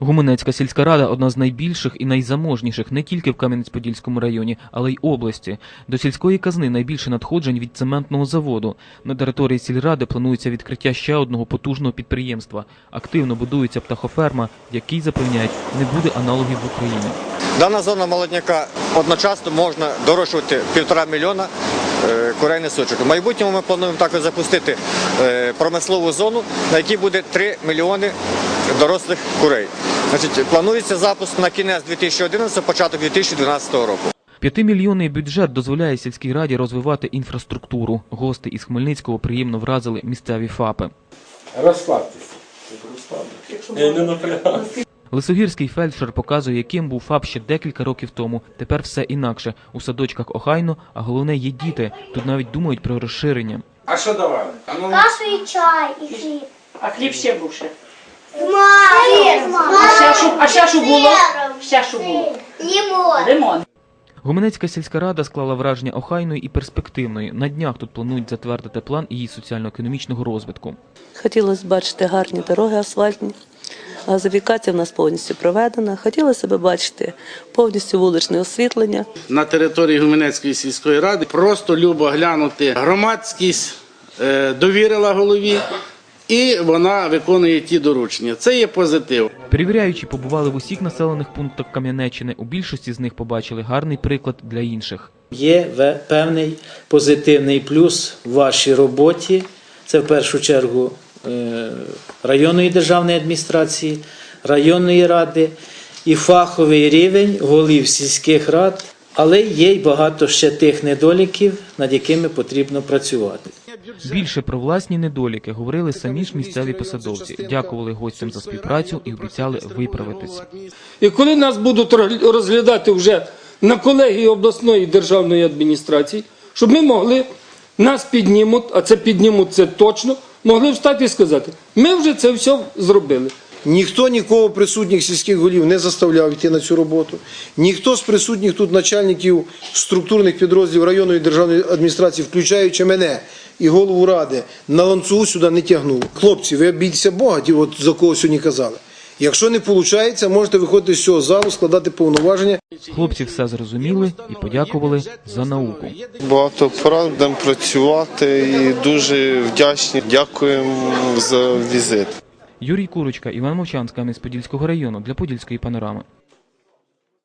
Гуменецька сільська рада одна з найбільших і найзаможніших не тільки в Кам'янець-Подільському районі, але й області. До сільської казни найбільше надходжень від цементного заводу. На території сільради планується відкриття ще одного потужного підприємства. Активно будується птахоферма, в якій запевняють, не буде аналогів в Україні. Дана зона молодняка одночасно можна дорощувати півтора мільйона е, курей несучок. В майбутньому ми плануємо також запустити е, промислову зону, на якій буде 3 мільйони дорослих курей. Значить, планується запуск на кінець 2011, початок 2012 року. П'ятимільйонний бюджет дозволяє сільській раді розвивати інфраструктуру. Гости із Хмельницького приємно вразили місцеві ФАПи. Розслабтеся. Я не напрягаю. Лисогірський фельдшер показує, яким був ФАП ще декілька років тому. Тепер все інакше. У садочках охайно, а головне є діти. Тут навіть думають про розширення. А що давали? Кашу і чай, і хліб. А хліб ще був ще. А ще що, а ще що було? Ще що було? Лімон. Лимон. Гуменецька сільська рада склала враження охайної і перспективної. На днях тут планують затвердити план її соціально-економічного розвитку. Хотілося б бачити гарні дороги асфальтні. Газифікація в нас повністю проведена. Хотілося б бачити повністю вуличне освітлення. на території Гуменецької сільської ради. Просто любо глянути. Громадськість е, довірила голові, і вона виконує ті доручення. Це є позитив. Перевіряючи, побували в усіх населених пунктах Кам'янеччини. У більшості з них побачили гарний приклад для інших. Є певний позитивний плюс в вашій роботі. Це в першу чергу е, районної державної адміністрації, районної ради і фаховий рівень голів сільських рад, але є й багато ще тих недоліків, над якими потрібно працювати. Більше про власні недоліки говорили самі ж місцеві посадовці, дякували гостям за співпрацю і обіцяли виправитись. І коли нас будуть розглядати вже на колегії обласної державної адміністрації, щоб ми могли, нас піднімуть, а це піднімуть це точно, могли встати і сказати, ми вже це все зробили. Ніхто нікого присутніх сільських голів не заставляв йти на цю роботу. Ніхто з присутніх тут начальників структурних підрозділів районної державної адміністрації, включаючи мене і голову ради, на ланцюгу сюди не тягнув. Хлопці, ви бійтеся Бога, ті, от за кого сьогодні казали. Якщо не виходить, можете виходити з цього залу, складати повноваження. Хлопці все зрозуміли і подякували за науку. Багато порад будемо працювати і дуже вдячні. Дякуємо за візит. Юрій Курочка, Іван Мовчан з Кам'янець-Подільського району для Подільської панорами.